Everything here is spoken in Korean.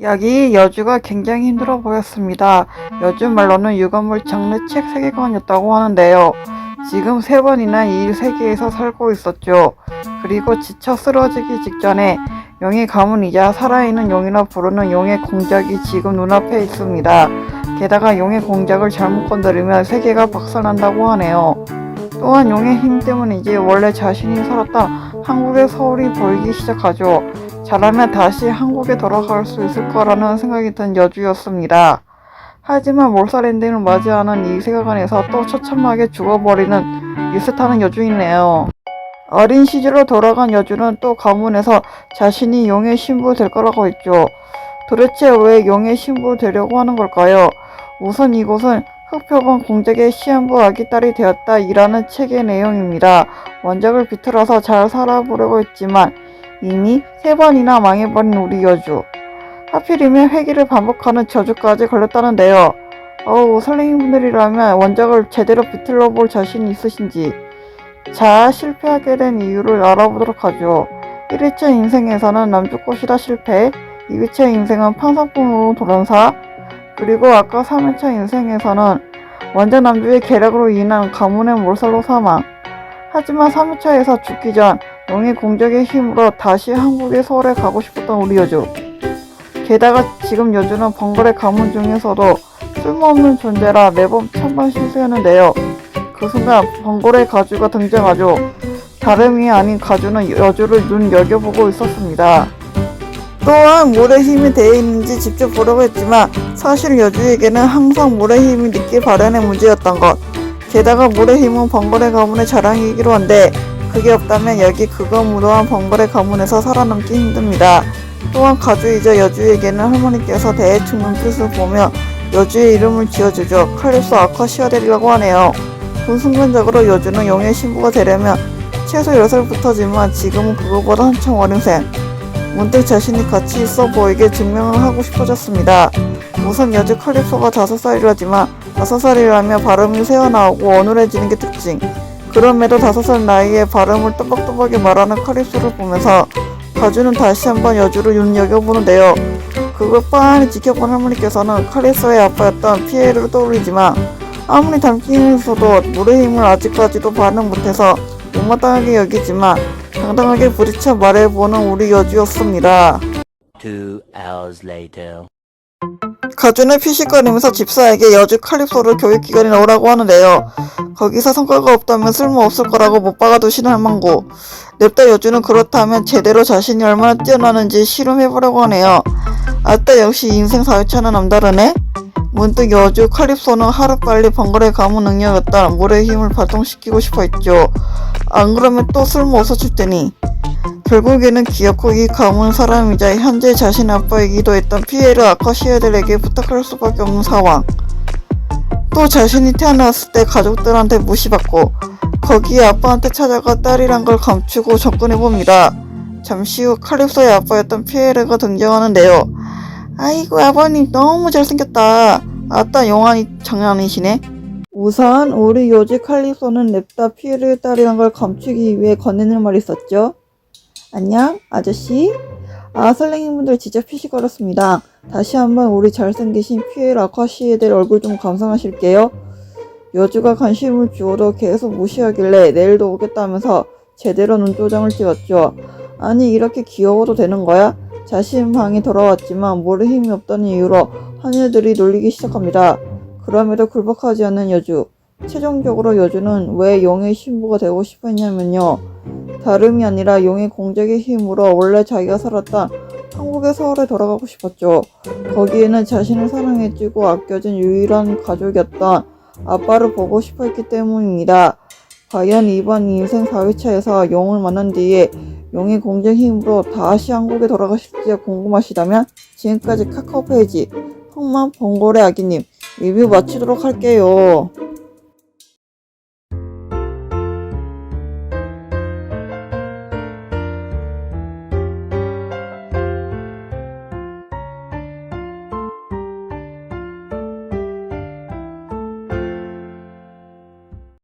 여기 여주가 굉장히 힘들어 보였습니다. 여주 말로는 유관물 장르 책 세계관이었다고 하는데요. 지금 세 번이나 이 세계에서 살고 있었죠. 그리고 지쳐 쓰러지기 직전에 용의 가문이자 살아있는 용이라 부르는 용의 공작이 지금 눈앞에 있습니다. 게다가 용의 공작을 잘못 건드리면 세계가 박살난다고 하네요. 또한 용의 힘 때문인지 원래 자신이 살았던 한국의 서울이 보이기 시작하죠. 잘하면 다시 한국에 돌아갈 수 있을 거라는 생각이 든 여주였습니다. 하지만 몰살엔딩을 맞이하는 이 세계관 에서 또 처참하게 죽어버리는 리스타는 여주이네요. 어린 시절로 돌아간 여주는 또 가문에서 자신이 용의 신부 될 거라고 했죠. 도대체 왜 용의 신부 되려고 하는 걸까요? 우선 이곳은 흑표본 공작의 시한부 아기 딸이 되었다 이라는 책의 내용입니다. 원작을 비틀어서 잘 살아보려고 했지만 이미 세 번이나 망해버린 우리 여주. 하필이면 회기를 반복하는 저주까지 걸렸다는데요. 어우, 선생님분들이라면 원작을 제대로 비틀어 볼 자신이 있으신지. 자, 실패하게 된 이유를 알아보도록 하죠. 1회차 인생에서는 남주꽃이다 실패, 2회차 인생은 판사품으로 돌연사, 그리고 아까 3회차 인생에서는 원작 남주의 계략으로 인한 가문의 몰살로 사망. 하지만 3회차에서 죽기 전 용의 공작의 힘으로 다시 한국의 서울에 가고 싶었던 우리 여주. 게다가 지금 여주는 번거래 가문 중에서도 쓸모없는 존재라 매번 찬반 실수했는데요. 그 순간 번거래 가주가 등장하죠. 다름이 아닌 가주는 여주를 눈 여겨보고 있었습니다. 또한 물의 힘이 되어 있는지 직접 보려고 했지만 사실 여주에게는 항상 물의 힘이 늦게 발현의 문제였던 것. 게다가 물의 힘은 번거래 가문의 자랑이기로 한데 그게 없다면 여기 그거 무도한 번거래 가문에서 살아남기 힘듭니다. 또한 가주이자 여주에게는 할머니께서 대충 눈빛을 보며 여주의 이름을 지어주죠. 칼립소 아카시아델이라고 하네요. 그 순간적으로 여주는 용의 신부가 되려면 최소 6살부터지만 지금은 그거보다 한참 어린 셈. 문득 자신이 가치 있어 보이게 증명을 하고 싶어졌습니다. 우선 여주 칼립소가 5살이라지만 5살이라며 발음이 새어나오고 어눌해지는 게 특징. 그럼에도 5살 나이에 발음을 또박또박이 말하는 칼립소를 보면서 가주는 다시 한번 여주를 눈여겨보는데요. 그걸 빤히 지켜본 할머니께서는 칼립소의 아빠였던 피에르를 떠올리지만 아무리 닮기면서도 물의 힘을 아직까지도 반응 못해서 못마땅하게 여기지만 당당하게 부딪혀 말해보는 우리 여주였습니다. Two hours later. 가주는 피식거리면서 집사에게 여주 칼립소를 교육기관에 넣으라고 하는데요. 거기서 성과가 없다면 쓸모없을 거라고 못 박아두시는 할망구. 냅다 여주는 그렇다면 제대로 자신이 얼마나 뛰어나는지 실험해보려고 하네요. 아따 역시 인생 4회차는 남다르네? 문득 여주 칼립소는 하루빨리 번거래 가문 능력이었던 물의 힘을 발동시키고 싶어 했죠. 안 그러면 또 쓸모없어질 테니. 결국에는 기어코 이 가문 사람이자 현재 자신 아빠이기도 했던 피에르 아카시아들에게 부탁할 수밖에 없는 상황. 또 자신이 태어났을 때 가족들한테 무시받고 거기에 아빠한테 찾아가 딸이란 걸 감추고 접근해봅니다. 잠시 후 칼립소의 아빠였던 피에르가 등장하는데요. 아이고 아버님 너무 잘생겼다. 아따 용환이 장난 아니시네. 우선 우리 요지 칼립소는 냅다 피에르의 딸이란 걸 감추기 위해 건네는 말이 있었죠. 안녕, 아저씨. 아, 선생님분들 진짜 피식거렸습니다. 다시 한번 우리 잘생기신 피에르 아카시에델 얼굴 좀 감상하실게요. 여주가 관심을 주어도 계속 무시하길래 내일도 오겠다면서 제대로 눈도장을 찍었죠. 아니, 이렇게 귀여워도 되는 거야? 자신 방에 돌아왔지만 모래 힘이 없다는 이유로 하늘들이 놀리기 시작합니다. 그럼에도 굴복하지 않는 여주. 최종적으로 여주는 왜 용의 신부가 되고 싶어 했냐면요. 다름이 아니라 용의 공작의 힘으로 원래 자기가 살았던 한국의 서울에 돌아가고 싶었죠. 거기에는 자신을 사랑해주고 아껴준 유일한 가족이었던 아빠를 보고 싶어 했기 때문입니다. 과연 이번 인생 4회차에서 용을 만난 뒤에 용의 공작 힘으로 다시 한국에 돌아가실지 궁금하시다면 지금까지 카카오 페이지 흑만 봉고래 아기님 리뷰 마치도록 할게요.